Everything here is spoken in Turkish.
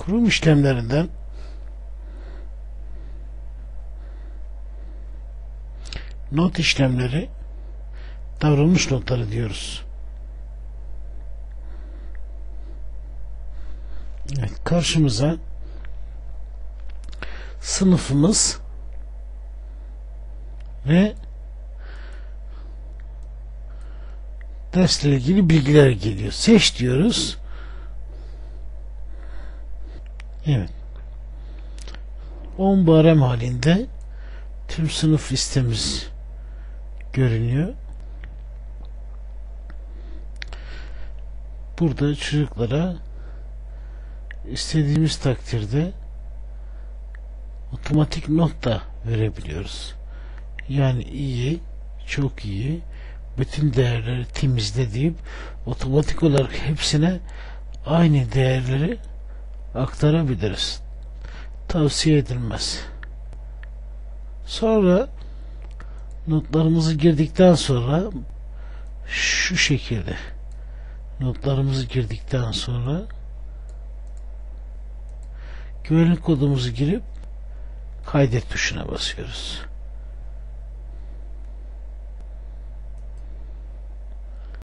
Kurum işlemlerinden not işlemleri davranış notları diyoruz. Evet, karşımıza sınıfımız ve dersle ilgili bilgiler geliyor. Seç diyoruz. Evet. 10 barem halinde tüm sınıf listemiz görünüyor. Burada çocuklara istediğimiz takdirde otomatik not da verebiliyoruz. Yani iyi, çok iyi, bütün değerleri temizle deyip otomatik olarak hepsine aynı değerleri aktarabiliriz. Tavsiye edilmez. Sonra notlarımızı girdikten sonra şu şekilde notlarımızı girdikten sonra güvenlik kodumuzu girip kaydet tuşuna basıyoruz.